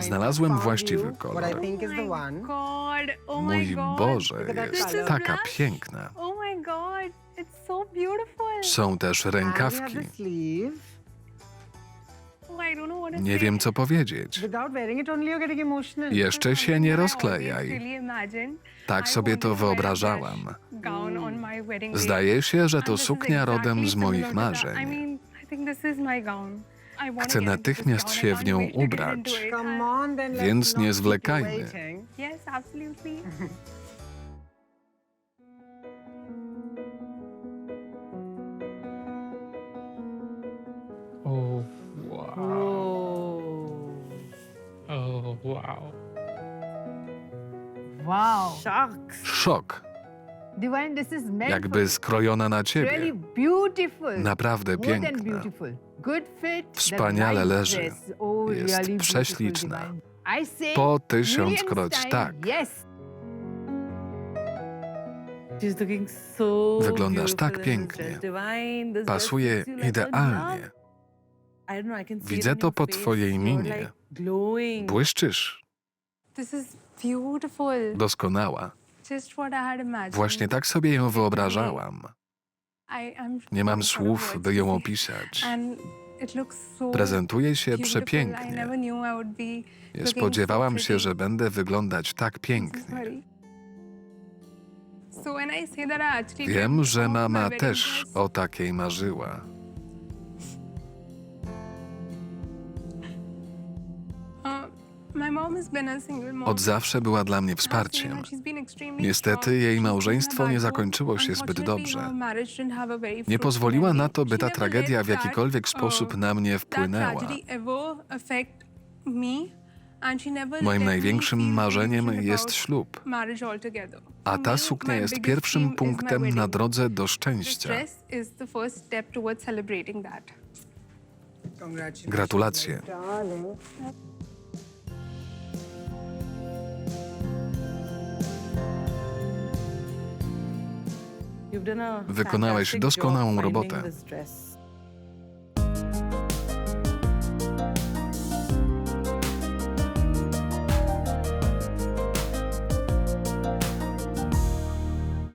Znalazłem właściwy kolor. God, oh my Mój. Boże, jest taka piękna. Oh my God, it's so beautiful. Są też rękawki. the sleeve. Oh, I don't know what to Nie say. wiem, co powiedzieć. Jeszcze się nie rozklejaj. really. Tak sobie to wyobrażałam. blush gown on my wedding day. Zdaje się, że to suknia rodem z moich. I marzeń. mean, I think this is my gown. Chcę natychmiast się w nią ubrać. Więc nie zwlekajmy. Oh, wow. Wow. Wow. Shucks. Szok, jakby skrojona na ciebie. Naprawdę piękna. Wspaniale leży. Oh, Jest prześliczna. Po tysiąckroć tak. Wyglądasz tak pięknie. Pasuje idealnie. Widzę to po twojej minie. Błyszczysz, doskonała. Właśnie tak sobie ją wyobrażałam. Nie mam słów, by ją opisać. Prezentuje się przepięknie. Nie spodziewałam się, że będę wyglądać tak pięknie. Wiem, że mama też o takiej marzyła. Od zawsze była dla mnie wsparciem. Niestety jej małżeństwo nie zakończyło się zbyt dobrze. Nie pozwoliła na to, by ta tragedia w jakikolwiek sposób uh, na mnie wpłynęła. Moim największym marzeniem jest ślub, a ta suknia jest pierwszym punktem na drodze do szczęścia. dress Wykonałeś fantastic doskonałą robotę.